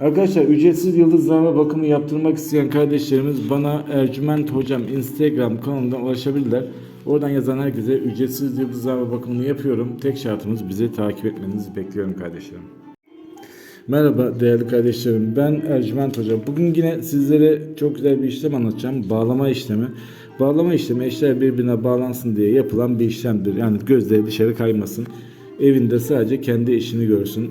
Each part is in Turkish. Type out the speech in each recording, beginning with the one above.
Arkadaşlar ücretsiz yıldızlarma bakımı yaptırmak isteyen kardeşlerimiz bana Ercüment Hocam Instagram kanalından ulaşabilirler. Oradan yazan herkese ücretsiz yıldızlarma bakımını yapıyorum. Tek şartımız bizi takip etmenizi bekliyorum kardeşlerim. Merhaba değerli kardeşlerim. Ben Ercüment Hoca. Bugün yine sizlere çok güzel bir işlem anlatacağım. Bağlama işlemi. Bağlama işlemi eşler birbirine bağlansın diye yapılan bir işlemdir. Yani gözleri dışarı kaymasın. Evinde sadece kendi eşini görsün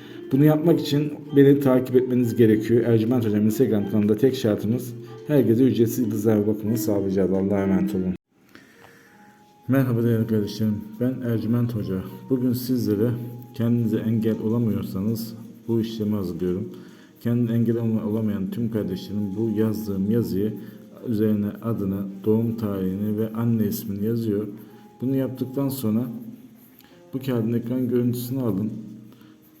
Bunu yapmak için beni takip etmeniz gerekiyor. Ercüment Hocam Instagram kanalında tek şartımız herkese ücretsiz yıldızlarma bakımını sağlayacağız. Allah'a emanet olun. Merhaba değerli kardeşlerim. Ben Ercüment Hoca. Bugün sizlere kendinize engel olamıyorsanız bu işlemi hazırlıyorum. Kendine engel olamayan tüm kardeşlerim bu yazdığım yazıyı üzerine adını, doğum tarihini ve anne ismini yazıyor. Bunu yaptıktan sonra bu kağıdın ekran görüntüsünü alın.